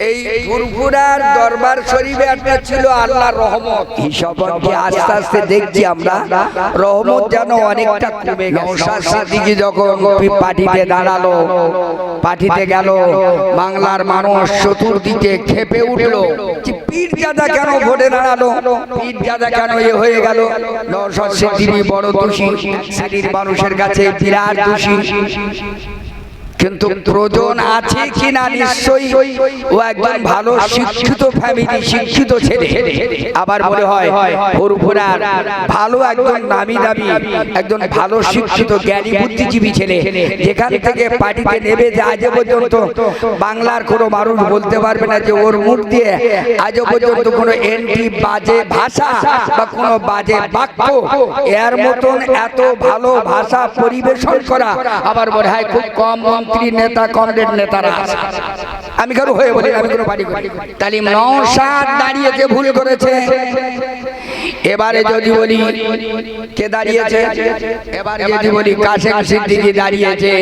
এই ফুরফুরার দরবার শরীফে একটা ছিল আল্লাহর রহমত। হিসাবকে আস্তে আস্তে দেখছি আমরা? রহমত যেন অনেকটা কমে গেছে যখন পার্টিতে দাঁড়াল পার্টিতে গেল বাংলার মানুষ চতুর্দিকে খেপে উঠল। যে পীর জাদা কেন ভোটে দাঁড়াল? পীর জাদা কেন এ হয়ে গেল? নওশাদ সিদ্দিকী বড় দোষী। শ্রেণির মানুষের কাছে বিরাট দোষী। কিন্তু প্রয়োজন আছে কিনা নিশ্চয়ই? ও একজন ভালো শিক্ষিত ফ্যামিলি শিক্ষিত ছেলে। আবার মনে হয় ভালো একজন নামি দামি একজন ভালো শিক্ষিত জ্ঞানী বুদ্ধিজীবী ছেলে। যেখান থেকে পার্টিতে নেবে যে আজ পর্যন্ত বাংলার কোনো মানুষ বলতে পারবে না যে ওর মুখ দিয়ে আজ পর্যন্ত কোনো এন্টি বাজে ভাষা বা কোনো বাজে বাক্য এর মতন এত ভালো ভাষা পরিবেশন করা আবার মনে হয় খুব কম কম মন্ত্রী নেতা, কমরেড নেতারা আছে। আমি কারও হয়ে বলি, আমি কোনো বাড়ি করি তাহলে নৌসাদ দাঁড়িয়েছে ভুল করেছে এবারে যদি বলি কে দাঁড়িয়েছে? এবার যদি বলি কাশেম সিদ্দিকি দাঁড়িয়েছে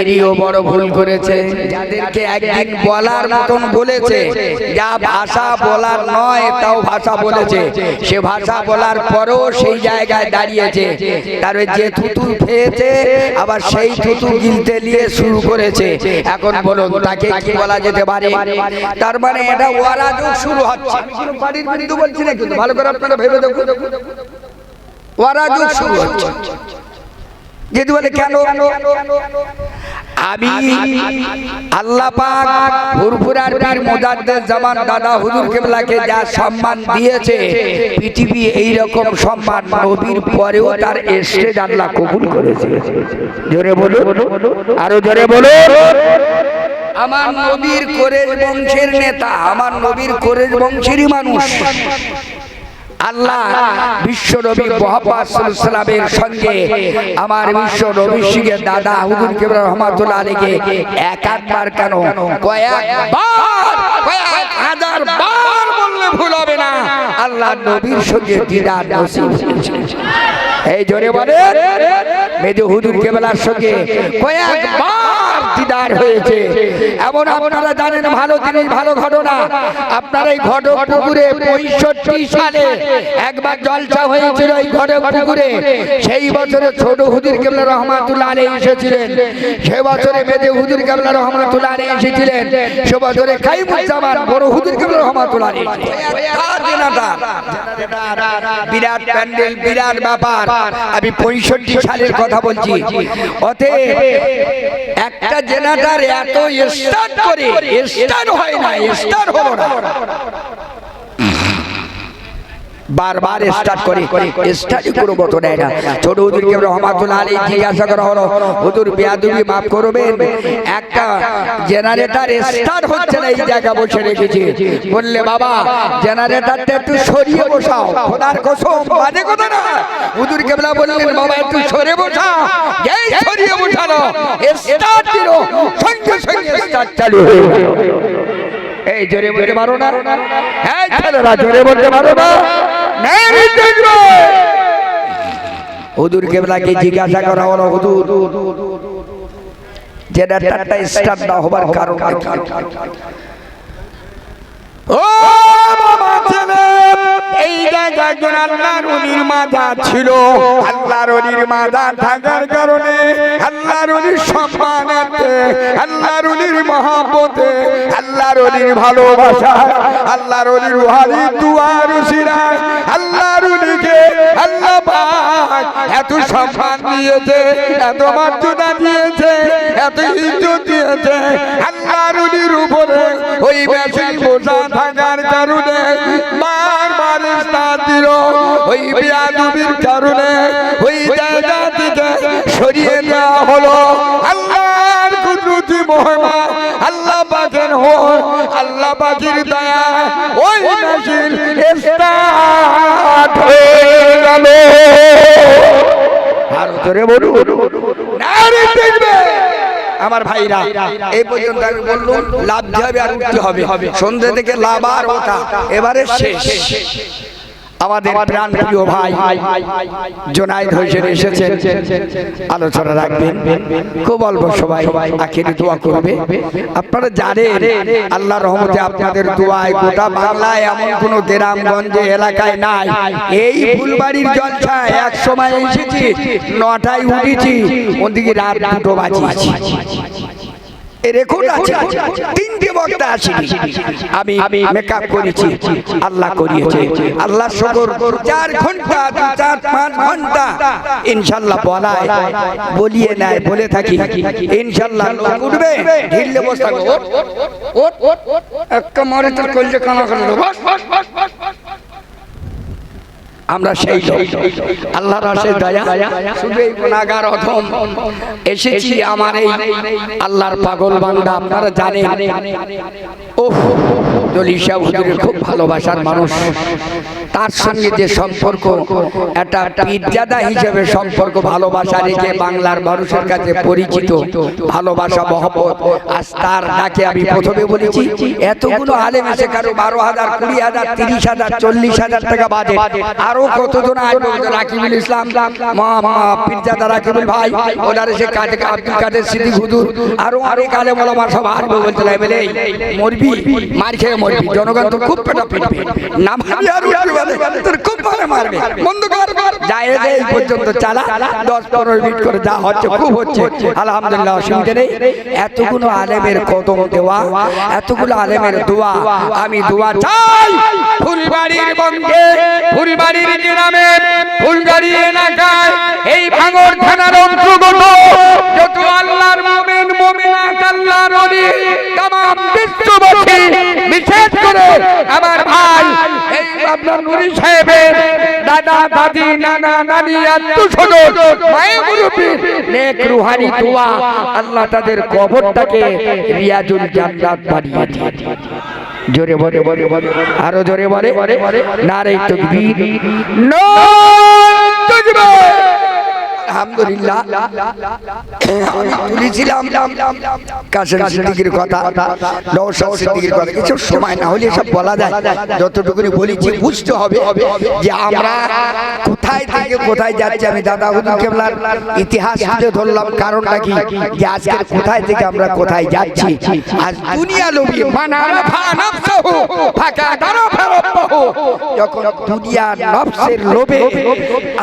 এরিও বড় ভুল করেছে। যাদেরকে একদিন বলার মতন বলেছে যা ভাষা বলার নয় তাও ভাষা বলেছে। সে ভাষা বলার পরও সেই জায়গায় দাঁড়িয়েছে। তার ওই যে থুতু খেয়েছে আবার সেই থুতু গিলতে নিয়ে শুরু করেছে। এখন বলুন তাকে কি বলা যেতে পারে? তার মানে এটা ওয়ারাজক শুরু হচ্ছে। বাড়ির বিরুদ্ধে বলছি না কিন্তু ভালো করে আপনারা ভেবে দেখুন। ওয়ারাজক শুরু হচ্ছে বলে কেন আমি আল্লাহ পাক পীর জামান দাদা হুজুর কেবলাকে যা সম্মান দিয়েছে, পৃথিবী এই রকম সম্মান নবীর পরেও তার স্টেজ আল্লাহ কবুল করেছে। জোরে বলুন, আরও জোরে বলুন। আমার নবীর কোরেজ বংশের নেতা, আমার নবীর কোরেজ বংশেরই মানুষ। আল্লাহ বিশ্ব নবী মোহাম্মদ সাল্লামের সঙ্গে আমার বিশ্ব নবী সিংহের দাদা হুজুর কেবল রহমাতুল্লাহ আলীকে একাধবার কেন? কয়েকবার। কয়েক হাজার বার বললে ভুল হবে না। আল্লাহ নবীর সঙ্গে দিদার নসিব। এই জোরে বলে মেজে হুজুর কেবলার সঙ্গে কয়েকবার দিদার হয়েছে। এমন আপনারা জানেন ভালো জিনিস, ভালো ঘটনা। আপনার এই ঘটক পঁয়ষট্টি সালে একবার জলসা হয়েছিল এই ঘটক সেই বছরে ছোট হুজুর কেবলা রহমাতুল্লাহ আলী এসেছিলেন। সে বছরে মেজে হুজুর কেবলা রহমাতুল্লাহ আলী এসেছিলেন। সে বছরে কাইমুজ্জামান বড় হুজুর কেবলা রহমাতুল্লাহ আলী বিরাট প্যান্ডেল, বিরাট ব্যাপার। আমি পঁয়ষট্টি সালের কথা বলছি। অতএব একটা জেনারেটর এত স্টার্ট করে স্টার্ট হয় না স্টার্ট হলো না। বারবার স্টার্ট করে। স্টার্টই কোনো মতো নেয় না। ছোট হুজুরকে রহমাতুল্লাহ আলী জিজ্ঞাসা করা হলো হুজুর বেয়াদুবি মাফ করবেন? একটা জেনারেটর স্টার্ট হচ্ছে না এই জায়গা বসে রেখেছি। বললে বাবা জেনারেটরটা একটু সরিয়ে বসাও। খোদার কসম বাজে কথা না। হুজুর কেবলা বললেন বাবা একটু সরে বসাও। এই সরিয়ে বসানো। স্টার্ট দিল। সঙ্গে সঙ্গে স্টার্ট চালু হয়ে এই জোরে বলতে পারো না? এই ছেলেরা জোরে বলতে পারো না? হুজুর কেবলাকে জিজ্ঞাসা করা হলো হুজুর জেনারেটরটা স্টার্ট না হবার কারণ ও বাবা ছেলে! এই জায়গায় একজন আল্লাহর অলির মাথা ছিল, আল্লাহর অলির মাথা থাকার কারণে আল্লাহর অলির সম্মানাতে আল্লাহর অলির মহাপতে আল্লাহর অলির ভালোবাসা, আল্লাহর অলির রুহানি দুয়ার উসিরায় আল্লাহর অলিকে আল্লাহ পাক এত সম্মান দিয়েছে, এত মর্যাদা দিয়েছে, এত ইজ্জত দিয়েছে, আল্লাহর অলির উপরে ওই মেশিন বোঝা ওই বিয়াদুবির কারণে ওই জায়গা থেকে সরিয়ে দেওয়া হলো। আল্লাহর কুদরতি মহিমা আল্লাহ পাকের হয় আল্লাহ পাকের দয়া ওই মেশিন স্টার্ট হয়ে গেল। আর ধরে বলুন নারী দেখবে। আমার ভাইরা এই পর্যন্ত আমি বললাম লাভ হবে আর উঠতে হবে। সন্ধ্যে থেকে লাভ আর ওঠা এবারে শেষ। আমাদের প্রাণ প্রিয় ভাই জোনাইদ হোসেন এসেছেন। আলোচনা রাখবেন। খুব অল্প সবাই আখেরি দোয়া করবে। আপনারা জানেন আল্লাহ রহমতে আপনাদের দোয়ায় গোটা বাংলায় এমন কোনো গ্রামগঞ্জে এলাকায় নাই। এই ফুলবাড়ির জলছায় এক সময় এসেছি নটায় উঠেছি ওদিকে রাত দুটো বাজিয়েছি। রেকর্ড আছে তিনটে বক্তা আসেনি আমি মেকআপ করেছি আল্লাহ করিয়েছে আল্লাহ শুকর চার ঘণ্টা চার পাঁচ ঘণ্টা ইনশাল্লাহ বলায় বলিয়ে নেয় বলে থাকি ইনশাল্লাহ উঠবে ঢিললে বসে থাকো ওঠ, ওঠ, ওঠ, ওঠ, একটা মারে তোর কলজে কানা করে দেবো। বস, বস, বস, বস, বস, বস। আমরা সেই আল্লাহর আশের দয়া শুধু এই গুণাগার অধম। এসেছি আমার এই আল্লাহর পাগল বান্দা আপনারা জানেন। ওহ দলিশা হুজুরের খুব ভালোবাসার মানুষ। তার সঙ্গে যে সম্পর্ক, একটা পীরজাদা হিসেবে সম্পর্ক, ভালোবাসা রেখে বাংলার মানুষের কাছে পরিচিত, ভালোবাসা, মহব্বত। আজ তার ডাকে আমি প্রথমে বলেছি, এতগুলো আলেম এসে কারও বারো হাজার, কুড়ি হাজার, তিরিশ হাজার, চল্লিশ হাজার টাকা বাজে আরও কতজন রাকিবুল ইসলাম পীরজাদা রাকিবুল ভাই, ওনার এসে কাজে আব্দুল কাদের সিদ্দিক হুজুর, আরও অনেক আলেম ওলামা সব আসবে বলতে লাগবে মরবি? মার খেয়ে মরবি। জনগণ তো খুব পেটা পিটবে। না মারবি আর উঠবি তোর খুব ভালো মারবে। বন্ধ যায় এই পর্যন্ত চালা। দশ, পনেরো মিনিট করে যা হচ্ছে, খুব হচ্ছে। আলহামদুলিল্লাহ, অসুবিধা নেই। এতগুলো আলেমের কদম দেওয়া, এতগুলো আলেমের দোয়া, আমি দোয়া চাই। ফুলবাড়ির বঙ্গে, ফুলবাড়ির গ্রামে ফুলবাড়ি এলাকায়, এই ভাঙর থানার অন্তর্গত যত আল্লাহর মোমেন মোমেনাত আল্লাহর অলি তামাম বিশ্ববাসী বিশেষ করে আমার ভাই এই আপনার নুরি সাহেবের দাদা দাদি নানা নানি মায়ের নেক রুহানি দোয়া আল্লাহ তাদের কবরটাকে রিয়াজুল জান্নাত বানিয়ে দিয়ে জোরে বলে বলে বলে আরও জোরে বলে নারে তকবীর আমি কিছু সময় না হলে বলা বুঝতে হবে যে আমরা কোথায় থেকে কোথায় আমি দাদা ইতিহাস ধরলাম। কারণটা কি? কোথায় থেকে আমরা কোথায় যাচ্ছি। দুনিয়া লোভী ফানাফসাহু ফাকা দারা ফারাব্বাহু যখন নফসের লোভে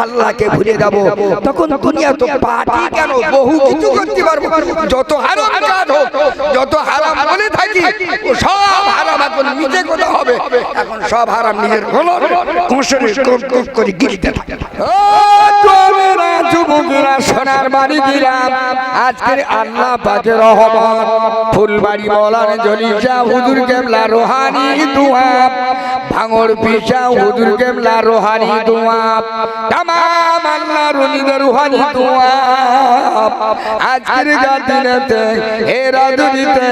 আল্লাহকে ভুলে যাব, তখন দুনিয়া তো পাটি কেন? বহু কিছু করতে পারব। যত হারাম কাজ হোক, যত হারাম মনে থাকি সব হারাম এখন নিজে কোথা হবে। এখন সব হারাম নিজের কোপ করে গিলতে থাকে। সোনার বাড়ি গিরাম আজকের আল্লাহ রহমত। ফুলবাড়ি হুজুর কেবলা, রোহানি marido é ভাঙর পিসা হুজুর কেবলা রোহানি দুয়াব তামাম আল্লাহ রুনিদের রুহানি দুয়াব আজকের গাদিনেতে হে রাজনীতে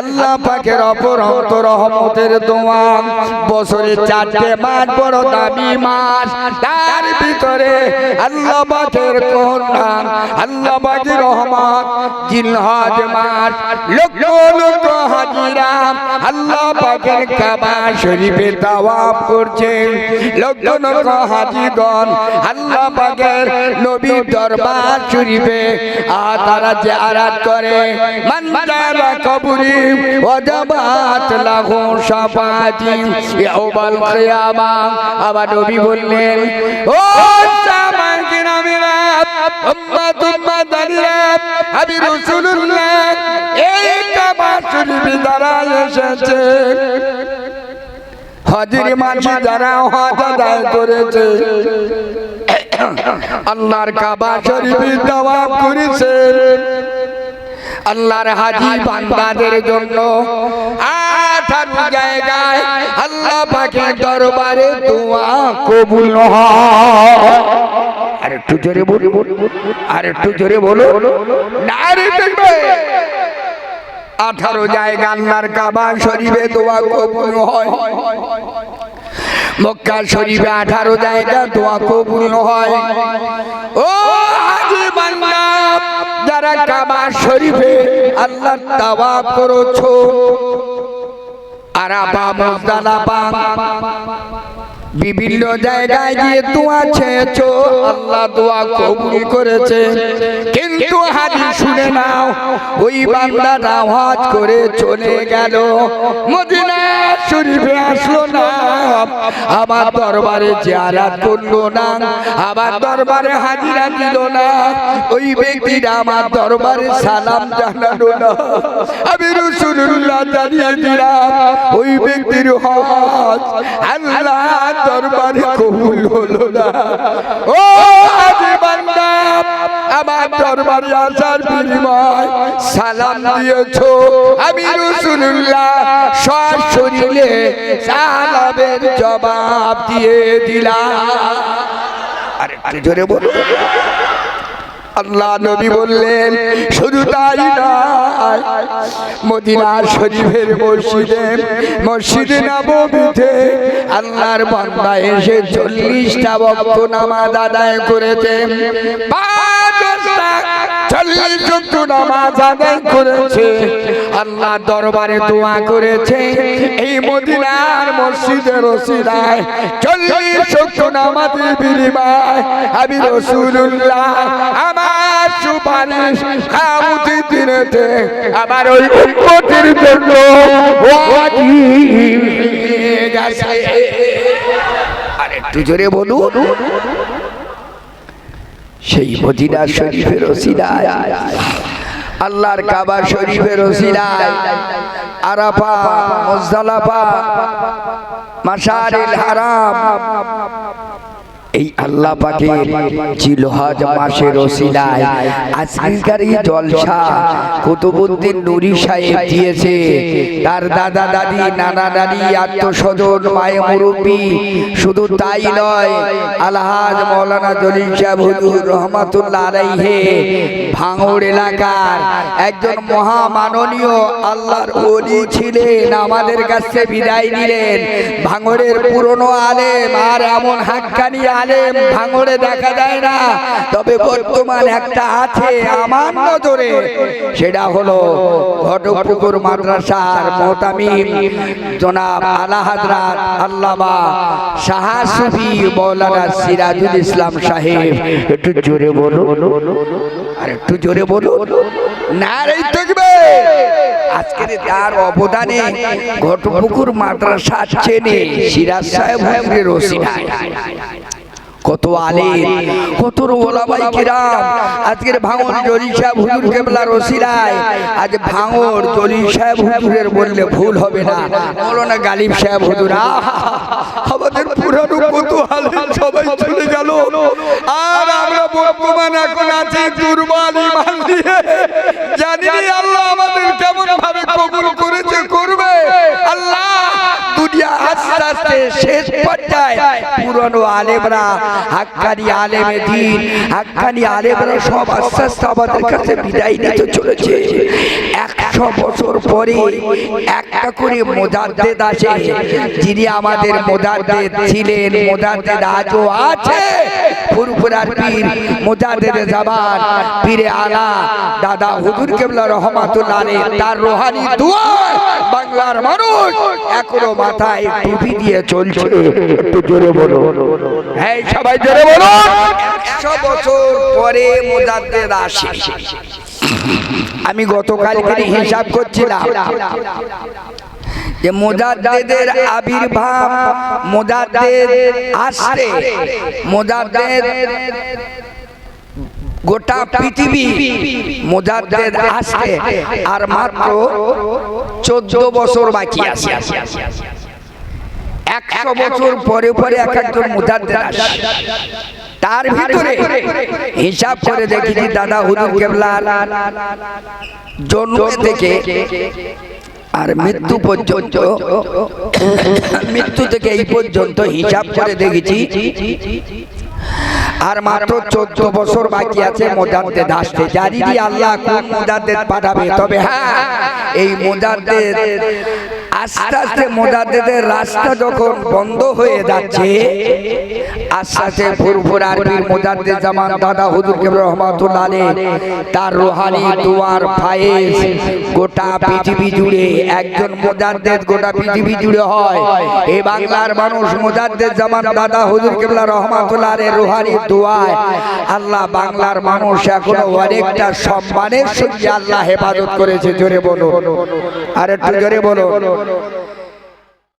আল্লাহ পাকের অপরন্ত রহমতের দোয়াম বছরে চারটে মাস বড় দামি মাস। তার ভিতরে আল্লাহ পাকের কোন নাম আল্লাহ পাকের রহমত জিলহজ মাস। লক্ষ লক্ষ হাজিরাম আল্লাহ পাকের কাবা শরীফে তাওয়াফ করছে লক্ষ লক্ষ হাজিগণ, আল্লাহ পাকের নবীর দরবার শরীফে। আর তারা যে আরাত করে মানজারা কবরি ওয়াজাবাত লাহু শাফাতি ইয়াউমাল আবার নবী বললেন, ও এই কাবা শরীফে দ্বারা এসেছে। হাজির মাঝি যারা হজ আদায় করেছে। আল্লাহর কাবা শরীফে তাওয়াফ করেছে। আল্লাহর হাজি বান্দাদের জন্য আঠারো জায়গায় আল্লাহ পাকের দরবারে দোয়া কবুল হয়। আর একটু জোরে বলো আর একটু জোরে বলো নারে দেখবে। আঠারো জায়গা আল্লাহর কাবা শরীফে দোয়া কবুল হয়। মক্কা শরীফে আঠারো জায়গা দোয়া কবুল হয়। ও হাজি বান্দা, যারা কাবা শরীফে আল্লাহ তাওয়া করেছ, আরাফা, মুজদালাফা বিভিন্ন জায়গায় গিয়ে দোয়া চেয়েছো। আল্লাহ দোয়া কবুল করেছে। কিন্তু হাজি শুনে নাও, ওই বান্দা আওয়াজ করে চলে গেল। মদিনা শরীফে আসলো না। আমার দরবারে জিয়ারাত করল না। আমার দরবারে হাজিরা দিল না। ওই ব্যক্তিটা আমার দরবারে সালাম জানালো না। আমি রসুল্লাহ জানিয়ে দিলাম, ওই ব্যক্তির হজ আল্লাহ দরবারে কবুল হলো না। ও সালাম দিয়েছ। আমি রসুল্লাহ সব শরীরে সালামের জবাব দিয়ে দিলাম আরে জোরে বলো। আল্লাহ নবী বললেন শুধু তাই নয় মদিনা শরীফের মসজিদে মসজিদে নববীতে আল্লাহর বান্দা এসে চল্লিশটা বক্ত নামাজ আদায় করেছে। পাঁচ ওয়াক্ত নামাজ আদায় করেছে। আল্লাহ দরবারে দোয়া করেছে। এই মদিনার মসজিদের রসিদায় চল্লিশ ওয়াক্ত নামাজের বিনিময় আমি রসুল্লাহ আমার সুপারিশ কামতি দিনেতে ওই উন্নতির জন্য। আর একটু জোরে বলুন। সেই মদিনা শরীফের ওসিলায়। আল্লাহর কাবা শরীফের ওসিলায়। আরাফা মুজদালাফা মাশারিল হারাম। এই আল্লাহ পাকের জিলহজ মাসের ওসিলায়। আজকের এই জলসা কুতুবুদ্দিন নুরি সাহেব দিয়েছে। তার দাদা দাদি, নানা নানি, আত্মস্বজন, মায়ে মুরব্বী, শুধু তাই নয়, আলহাজ মৌলানা জলিল সাহেব হুজুর রহমাতুল্লাহ আলাইহে, ভাঙড় এলাকার একজন মহামাননীয় আল্লাহর ওলি ছিলেন, আমাদের কাছে বিদায় নিলেন। ভাঙড়ের পুরনো আলেম আর এমন হাক্কানি আলেম ভাঙড়ে দেখা যায় না। তবে বর্তমান একটা আছে আমার নজরে। সেটা হলো ঘটপুকুর মাদ্রাসার মোহতামিম জনাব আলা হাজরাত আল্লামা শাহা সুফি মৌলানা সিরাজুল ইসলাম সাহেব। একটু জোরে বলো আর একটু জোরে বলো না রে তার অবদানে ঘটপুকুর মাদ্রাসা চেনে সিরাজ সাহেব ওসিলায়। কত আলে কত ওলামাই কিরাম। আজকের ভাঙর জলি সাহেব হুজুর কেবলার ওসিলায় আজ ভাঙর জলি সাহেব হুজুরের বললে ভুল হবে না। মৌলানা গালিব সাহেব হুজুর! আমাদের পুরানো কত আলেম সবাই চলে গেল। আর আমরা বর্তমান এখন আছি দুর্বল ইমান দিয়ে জানি আল্লাহ আমাদের কেমন ভাবে কবুল করেছে, করবে। আল্লাহ দুনিয়া আস্তে আস্তে শেষ পর্যায়ে পুরনো আলেমরা, হাক্কানি আলেমে দিন, হাক্কানি আলেমরা সব আস্তে আস্তে আমাদের কাছে বিদায় নিতে চলেছে। একশো বছর পরে একটা করে মোজাদ্দেদ আসে যিনি আমাদের মোজাদ্দেদ ছিলেন মোজাদ্দেদ আজও আছে। ফুরফুরার পীর মোজাদ্দেদ জামান পীরে আলা দাদা হুজুর কেবলা রহমাতুল্লাহ তার রোহানি দুয়ার বাংলার মানুষ এখনও মাথায় টুপি দিয়ে চলছে। একটু জোরে বলো। হ্যাঁ সবাই জোরে বলো একশো বছর পরে মোজাদ্দেদ আসে। আমি গতকালকে হিসাব করছিলাম যে মোজাদ্দেদের আবির্ভাব মোজাদ্দেদ আসছে মোজাদ্দেদ গোটা পৃথিবী মোজাদ্দেদ আসছে আর মাত্র চোদ্দ বছর বাকি আছে। একশো বছর পরে পরে এক একজন মোজাদ্দেদ আসে। তার ভিতরে হিসাব করে দেখেছি দাদা হুজুর কেবলার জন্ম থেকে আর মৃত্যু পর্যন্ত মৃত্যু থেকে এই পর্যন্ত হিসাব করে দেখেছি। আর মাত্র চোদ্দ বছর বাকি আছে মোজাদ্দেদ আসতে দি আল্লাহ কোন মোজাদ্দেদ পাঠাবে? তবে হ্যাঁ এই মোজাদ্দেদ আস্তে আস্তে মোজাদ্দেদের রাস্তা যখন বন্ধ হয়ে যাচ্ছে আস্তে আস্তে ফুরফুর আরবির মোজাদ্দেদ জামান দাদা হুজুর কেবল রহমাতুল্লাহ তার রোহানি দুয়ার ফায়েজ গোটা পৃথিবী জুড়ে একজন মোজাদ্দেদ গোটা পৃথিবী জুড়ে হয়। এই বাংলার মানুষ মোজাদ্দেদ জামান দাদা হুজুর কেবলা রহমাতুল্লাহ রোহানি দুয়ায়। আল্লাহ বাংলার মানুষ এখনও অনেকটা সম্মানের সঙ্গে আল্লাহ হেফাজত করেছে জোরে বলো আর একটু জোরে বলো